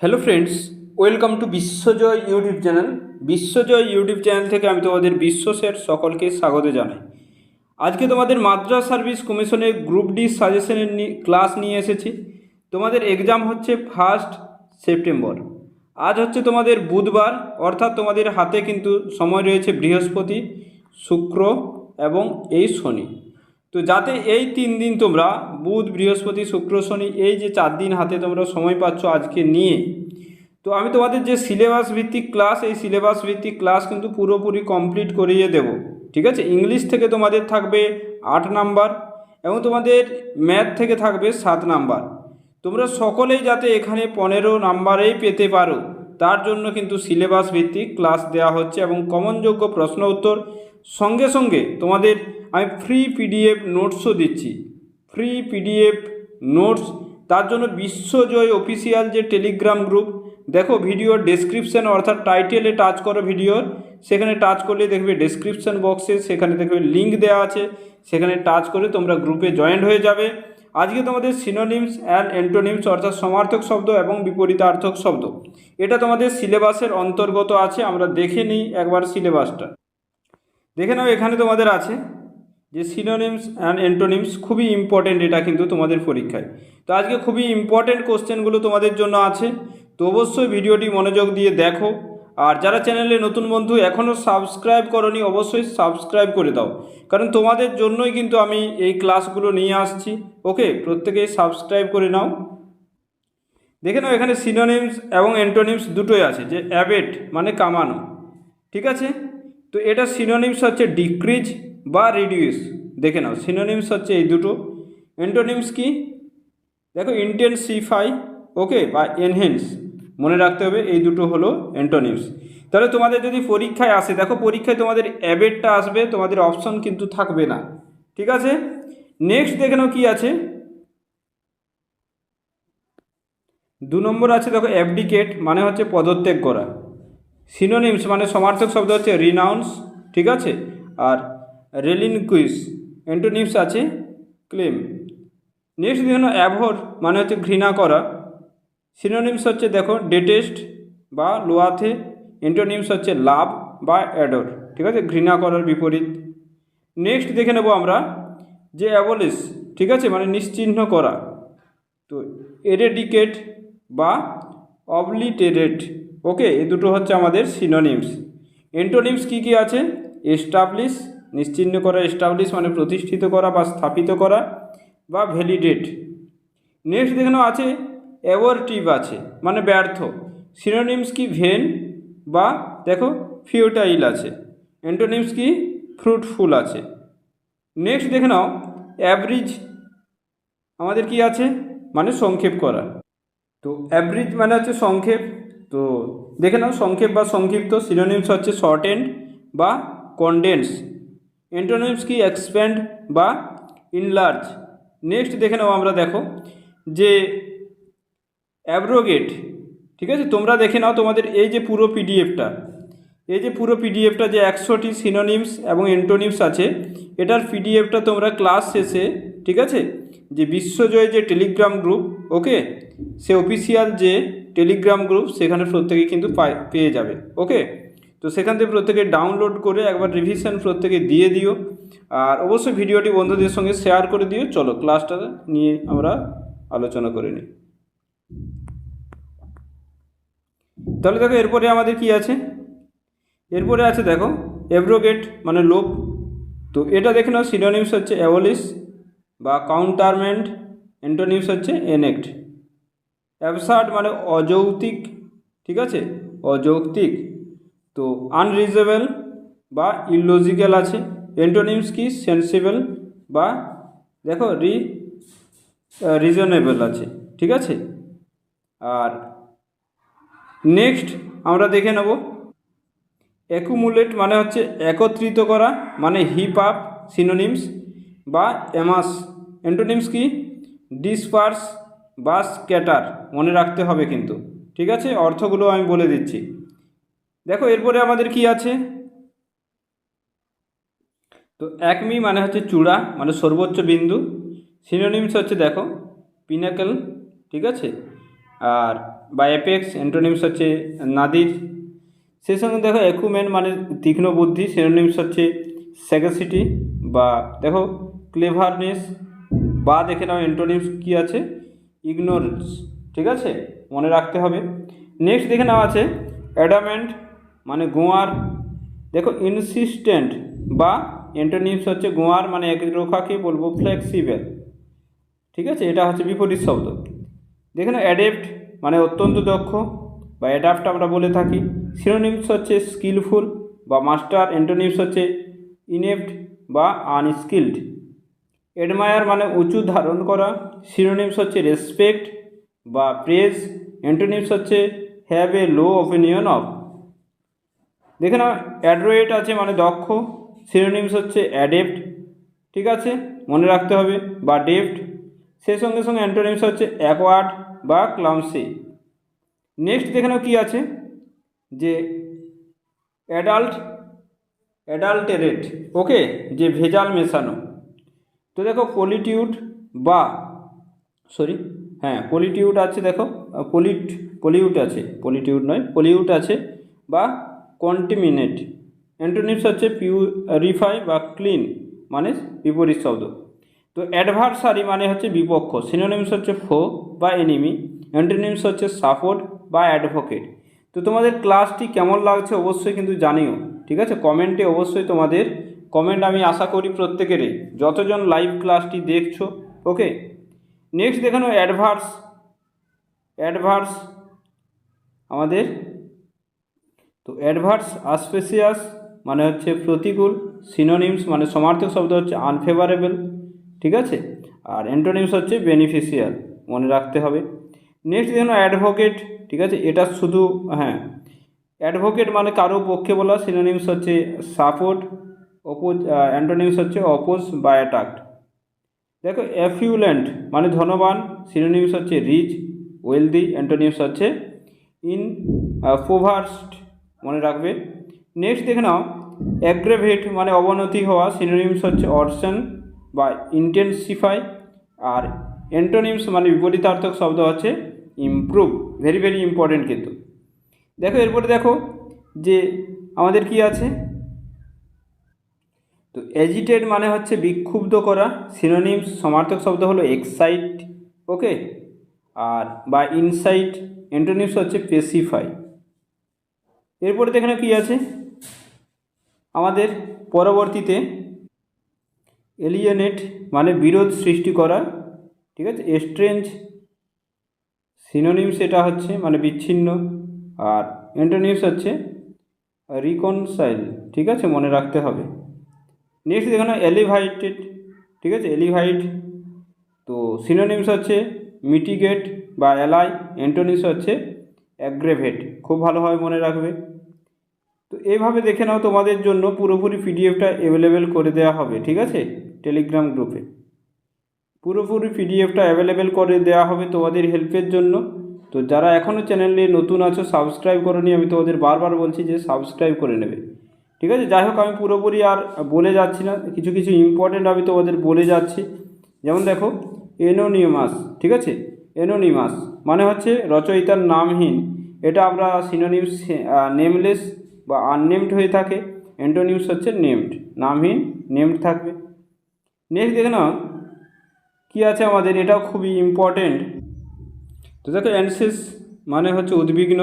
Hello friends welcome to Bishwajoy YouTube channel Bishwajoy YouTube channel থেকে আমি তোমাদের বিশ্বসের সকলকে স্বাগত জানাই। আজকে তোমাদের মাদ্রাস সার্ভিস কমিশনের গ্রুপ ডি সাজেশনের ক্লাস নিয়ে এসেছি। তোমাদের এক্সাম হচ্ছে ফার্স্ট সেপ্টেম্বর আজ হচ্ছে তোমাদের বুধবার, অর্থাৎ তোমাদের হাতে কিন্তু সময় রয়েছে বৃহস্পতি, শুক্র এবং এই শনি। তো যাতে এই তিন দিন তোমরা বুধ, বৃহস্পতি, শুক্র, শনি এই যে চার দিন হাতে তোমরা সময় পাচ্ছ আজকে নিয়ে, তো আমি তোমাদের যে সিলেবাস ভিত্তিক ক্লাস এই সিলেবাস ভিত্তিক ক্লাস কিন্তু পুরোপুরি কমপ্লিট করিয়ে দেব, ঠিক আছে? ইংলিশ থেকে তোমাদের থাকবে আট নাম্বার এবং তোমাদের ম্যাথ থেকে থাকবে সাত নাম্বার তোমরা সকলেই যাতে এখানে পনেরো নাম্বারেই পেতে পারো, তার জন্য কিন্তু সিলেবাস ভিত্তিক ক্লাস দেওয়া হচ্ছে এবং কমনযোগ্য প্রশ্ন উত্তর সঙ্গে সঙ্গে তোমাদের আমি ফ্রি পিডিএফ নোটসও দিচ্ছি। ফ্রি পিডিএফ নোটস তার জন্য বিশ্বজয় অফিসিয়াল যে টেলিগ্রাম গ্রুপ দেখো ভিডিওর ডেসক্রিপশান অর্থাৎ টাইটেলে টাচ করো ভিডিওর সেখানে টাচ করলে দেখবে ডেসক্রিপশান বক্সে সেখানে দেখবে লিঙ্ক দেওয়া আছে। সেখানে টাচ করে তোমরা গ্রুপে জয়েন্ট হয়ে যাবে। আজকে তোমাদের সিনোনিমস অ্যান্ড অ্যান্টোনিমস অর্থাৎ সমার্থক শব্দ এবং বিপরীতার্থক শব্দ। এটা তোমাদের সিলেবাসের অন্তর্গত আছে, আমরা দেখে নিই একবার সিলেবাসটা দেখে নাও এখানে তোমাদের আছে। যে সিনোনিমস অ্যান্ড অ্যান্টোনিমস খুবই ইম্পর্টেন্ট এটা কিন্তু তোমাদের পরীক্ষায়। তো আজকে খুবই ইম্পর্টেন্ট কোশ্চেনগুলো তোমাদের জন্য আছে। তো অবশ্যই ভিডিওটি মনোযোগ দিয়ে দেখো। আর যারা চ্যানেলে নতুন বন্ধু এখনও সাবস্ক্রাইব করনি, অবশ্যই সাবস্ক্রাইব করে দাও। কারণ তোমাদের জন্যই কিন্তু আমি এই ক্লাসগুলো নিয়ে আসছি। ওকে, প্রত্যেকেই সাবস্ক্রাইব করে নাও। দেখে নাও এখানে সিনোনিমস এবং অ্যান্টোনিমস দুটোই আছে, যে অ্যাবেট মানে কামানো। ঠিক আছে? তো এটা সিনোনিমস হচ্ছে ডিক্রিজ বা রিডিউস দেখে নাও সিনোনিমস হচ্ছে এই দুটো। অ্যান্টোনিমস কি? দেখো ইন্টেন্সিফাই ওকে বা এনহেন্স মনে রাখতে হবে, এই দুটো হলো অ্যান্টোনিমস তাহলে তোমাদের যদি পরীক্ষায় আসে, দেখো, পরীক্ষায় তোমাদের অ্যাবেটটা আসবে, তোমাদের অপশন কিন্তু থাকবে না, ঠিক আছে? নেক্সট দেখে নাও কী আছে? দু নম্বর আছে, দেখো অ্যাবডিকেট মানে হচ্ছে পদত্যাগ করা। সিনোনিমস মানে সমার্থক শব্দ হচ্ছে রিনাউন্স ঠিক আছে? আর রেলিনকুইস অ্যান্টোনিমস আছে ক্লেম নেক্সট দেখো অ্যাভোর মানে হচ্ছে ঘৃণা করা। সিনোনিমস হচ্ছে দেখো ডেটেস্ট বা লোয়াথে অ্যান্টোনিমস হচ্ছে লাভ বা অ্যাডর ঠিক আছে? ঘৃণা করার বিপরীত। নেক্সট দেখে নেব আমরা যে অ্যাবলিস ঠিক আছে? মানে নিশ্চিহ্ন করা। তো এরেডিকেট বা অবলিটেরেট ওকে এ দুটো হচ্ছে আমাদের সিনোনিমস এন্টোনিমস কী কী আছে? এস্টাবলিশ নিশ্চিহ্ন করা এস্টাবলিশ মানে প্রতিষ্ঠিত করা বা স্থাপিত করা বা ভ্যালিডেট নেক্সট দেখানো আছে অ্যাওয়ার্টিভ আছে মানে ব্যর্থ। সিনোনিমস কি? ভেন বা দেখো ফিউটাইল আছে। অ্যান্টোনিমস কি? ফ্রুটফুল আছে। নেক্সট দেখে নাও অ্যাভারেজ আমাদের কি আছে? মানে সংক্ষেপ করা। তো অ্যাভারেজ মানে হচ্ছে সংক্ষেপ। তো দেখে নাও, সংক্ষেপ বা সংক্ষিপ্ত সিনোনিমস হচ্ছে শর্ট এন্ড বা কন্ডেন্স অ্যান্টোনিমস কি? এক্সপ্যান্ড বা ইনলার্জ নেক্সট দেখে নাও আমরা দেখো যে অ্যাব্রোগেট ঠিক আছে? তোমরা দেখে নাও তোমাদের এই যে পুরো পিডিএফটা এই যে পুরো পিডিএফটা যে একশোটি সিনোনিমস এবং এন্টোনিমস আছে, এটার পিডিএফটা তোমরা ক্লাস শেষে, ঠিক আছে? যে বিশ্বজয় যে টেলিগ্রাম গ্রুপ ওকে সে অফিসিয়াল যে টেলিগ্রাম গ্রুপ সেখানে প্রত্যেকে কিন্তু পেয়ে যাবে ওকে তো সেখান থেকে প্রত্যেকে ডাউনলোড করে একবার রিভিশন প্রত্যেকে দিয়ে দিও। আর অবশ্যই ভিডিওটি বন্ধুদের সঙ্গে শেয়ার করে দিও। চলো ক্লাসটা নিয়ে আমরা আলোচনা করে নিই। তাহলে দেখো এরপরে আমাদের কি আছে? এরপরে আছে দেখো এভ্রোগেট মানে লোপ। তো এটা দেখে নাও সিনোনিমস হচ্ছে অ্যাভলিস বা কাউন্টারমেন্ট অ্যান্টোনিমস হচ্ছে এনেক্ট অ্যাবসার্ড মানে অযৌক্তিক, ঠিক আছে? অযৌক্তিক। তো আনরিজেবল বা ইললজিক্যাল আছে। অ্যান্টোনিমস কি? সেন্সিবল বা দেখো রি রিজনেবল আছে। ঠিক আছে? আর নেক্সট আমরা দেখে নেব। অ্যাকুমুলেট মানে হচ্ছে একত্রিত করা মানে হিপ আপ সিনোনিমস বা এমাস অ্যান্টোনিমস কি? ডিসপার্স বা স্ক্যাটার মনে রাখতে হবে কিন্তু। ঠিক আছে? অর্থগুলো আমি বলে দিচ্ছি। দেখো, এরপরে আমাদের কি আছে? তো একমি মানে হচ্ছে চূড়া মানে সর্বোচ্চ বিন্দু। সিনোনিমস হচ্ছে দেখো পিনাকেল ঠিক আছে? আর বা অ্যাপেক্স অ্যান্টোনিমস হচ্ছে নাদির। সেই সঙ্গে দেখো একুমেন মানে তীক্ষ্ণ বুদ্ধি সিনোনিমস হচ্ছে স্যাগাসিটি বা দেখো ক্লেভারনেস বা দেখে নাও অ্যান্টোনিমস কী আছে? ইগনোরেন্স ঠিক আছে? মনে রাখতে হবে। নেক্সট দেখে নাও আছে অ্যাডামেন্ট মানে গোয়ার। দেখো ইনসিস্টেন্ট বা অ্যান্টোনিমস হচ্ছে গোয়ার মানে এক রোখাকে বলব ফ্লেক্সিবল ঠিক আছে? এটা হচ্ছে বিপরীত শব্দ। দেখে না অ্যাডেপ্ট মানে অত্যন্ত দক্ষ বা অ্যাডাপ্ট আমরা বলে থাকি। সিনোনিমস হচ্ছে স্কিলফুল বা মাস্টার অ্যান্টোনিমস হচ্ছে ইনেপ্ট বা আনস্কিল্ড এডমায়ার মানে উঁচু ধারণ করা। সিনোনিমস হচ্ছে রেসপেক্ট বা প্রেজ অ্যান্টোনিমস হচ্ছে have a low opinion of দেখে না অ্যাড্রোয়েট আছে মানে দক্ষ সিনোনিমস হচ্ছে অ্যাডেপ্ট ঠিক আছে? মনে রাখতে হবে, বা ডেপ্ট সেই সঙ্গে সঙ্গে অ্যান্টোনিমস হচ্ছে অ্যাকওয়ার্ড বা ক্লামসি নেক্সট দেখে নাও কী আছে, যে অ্যাডাল্ট অ্যাডাল্টেরেট ওকে যে ভেজাল মেশানো। তো দেখো পলিটিউড বা সরি হ্যাঁ পলিটিউড আছে দেখো পলিট পলিউট আছে পলিটিউড নয় পলিউট আছে, বা কন্টিমিনেট। অ্যান্টোনিমস হচ্ছে পিউরিফাই বা ক্লিন মানে বিপরীত শব্দ। তো অ্যাডভার্সারি মানে হচ্ছে বিপক্ষ সিনোনিমস হচ্ছে ফো বা এনিমি অ্যান্টোনিমস হচ্ছে সাপোর্ট বা অ্যাডভোকেট তো তোমাদের ক্লাসটি কেমন লাগছে অবশ্যই কিন্তু জানিও, ঠিক আছে? কমেন্টে অবশ্যই তোমাদের কমেন্ট আমি আশা করি প্রত্যেকেরই, যতজন লাইভ ক্লাসটি দেখছ ওকে নেক্সট দেখানো অ্যাডভার্স অ্যাডভার্স আমাদের তো অ্যাডভার্স আসপেসিয়াস মানে হচ্ছে প্রতিকূল সিনোনিমস মানে সমার্থক শব্দ হচ্ছে আনফেভারেবল ঠিক আছে? আর অ্যান্টোনিমস হচ্ছে বেনিফিশিয়াল মনে রাখতে হবে। নেক্সট দেখুন অ্যাডভোকেট ঠিক আছে? এটা শুধু হ্যাঁ অ্যাডভোকেট মানে কারও পক্ষে বলা সিনোনিমস হচ্ছে সাপোর্ট অপোজ অ্যান্টোনিমস হচ্ছে অপোজ বা অ্যাটাক্ট দেখো অ্যাফিউল্যান্ট মানে ধনবান সিনোনিমস হচ্ছে রিচ ওয়েলদি অ্যান্টোনিমস হচ্ছে ইন পোভার্সড মনে রাখবে। নেক্সট দেখে নাও। অ্যাগ্রেভেট মানে অবনতি হওয়া সিনোনিমস হচ্ছে অর্সন বা ইন্টেন্সিফাই আর অ্যান্টোনিমস মানে বিপরীতার্থক শব্দ হচ্ছে ইমপ্রুভ ভেরি ভেরি ইম্পর্টেন্ট কিন্তু। দেখো, এরপরে দেখো যে আমাদের কি আছে? তো এজিটেড মানে হচ্ছে বিক্ষুব্ধ করা। সিনোনিমস সমার্থক শব্দ হলো এক্সাইট ওকে আর বা ইনসাইট অ্যান্টোনিমস হচ্ছে পেসিফাই এরপরে দেখেন কি আছে? আমাদের পরবর্তীতে এলিয়েনেট মানে বিরোধ সৃষ্টি করা ঠিক আছে? এস্ট্রেঞ্জ সিনোনিমস এটা হচ্ছে মানে বিচ্ছিন্ন। আর অ্যান্টোনিমস হচ্ছে রিকনসাইল ঠিক আছে? মনে রাখতে হবে। নেক্সট দেখুন এলিভাইটেড ঠিক আছে? এলিভাইট তো সিনোনিমস হচ্ছে মিটিগেট বা অ্যালাই এন্টোনিমস হচ্ছে অ্যাগ্রেভেট, খুব ভালোভাবে মনে রাখবে। তো এইভাবে দেখে নাও তোমাদের জন্য পুরোপুরি পিডিএফটা অ্যাভেলেবেল করে দেওয়া হবে, ঠিক আছে? টেলিগ্রাম গ্রুপে পুরোপুরি পিডিএফটা অ্যাভেলেবেল করে দেওয়া হবে তোমাদের হেল্পের জন্য। তো যারা এখনও চ্যানেলে নতুন আছো সাবস্ক্রাইব করনি আমি তোমাদের বারবার বলছি যে সাবস্ক্রাইব করে নেবে। ঠিক আছে? যাই হোক, আমি পুরোপুরি আর বলে যাচ্ছি না। কিছু কিছু ইম্পর্টেন্ট আমি তোমাদের বলে যাচ্ছি। যেমন দেখো এনোনিমাস ঠিক আছে? এনোনিমাস মানে হচ্ছে রচয়িতার নামহীন। এটা আমরা সিনোনিমস নেমলেস বা আননেমড হয়ে থাকে। অ্যান্টোনিমস হচ্ছে নেমড নামহীন নেমড থাকবে। নেক্সট দেখে নাও, কী আছে আমাদের? এটাও খুবই ইম্পর্টেন্ট তো দেখো অ্যানসিস মানে হচ্ছে উদ্বিগ্ন,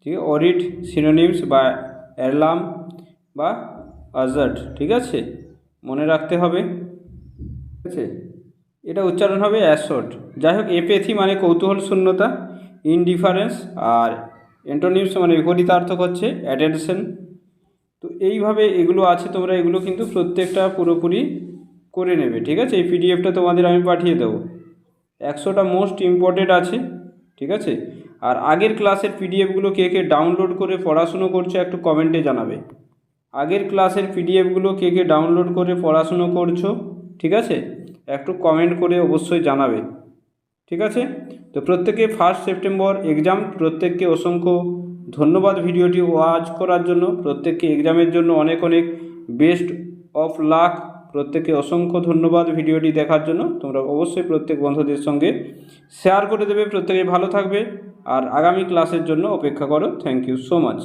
ঠিক আছে? অরিড সিনোনিমস বা অ্যালার্ম বা আজার্ট ঠিক আছে? মনে রাখতে হবে। ঠিক আছে? এটা উচ্চারণ হবে অ্যাসট যাই হোক এপেথি মানে কৌতূহল শূন্যতা ইনডিফারেন্স আর অ্যান্টোনিমস মানে বিপরীতার্থক হচ্ছে অ্যাটেনশন তো এইভাবে এগুলো আছে, তোমরা এগুলো কিন্তু প্রত্যেকটা পুরোপুরি করে নেবে, ঠিক আছে? এই পিডিএফটা তোমাদের আমি পাঠিয়ে দেবো। একশোটা মোস্ট ইম্পর্টেন্ট আছে, ঠিক আছে? আর আগের ক্লাসের পিডিএফগুলো কে কে ডাউনলোড করে পড়াশুনো করছ একটু কমেন্টে জানাবে। আগের ক্লাসের পিডিএফগুলো কে কে ডাউনলোড করে পড়াশুনো করছ, ঠিক আছে? একটু কমেন্ট করে অবশ্যই জানাবে। ঠিক আছে? তো প্রত্যেকে ফার্স্ট সেপ্টেম্বর এক্সাম প্রত্যেককে অসংখ্য ধন্যবাদ ভিডিওটি ওয়াচ করার জন্য। প্রত্যেককে এক্সামের জন্য অনেক অনেক বেস্ট অফ লাক প্রত্যেকে অসংখ্য ধন্যবাদ ভিডিওটি দেখার জন্য। তোমরা অবশ্যই প্রত্যেক বন্ধুদের সঙ্গে শেয়ার করে দেবে। প্রত্যেকে ভালো থাকবে। আর আগামী ক্লাসের জন্য অপেক্ষা করো। Thank you so much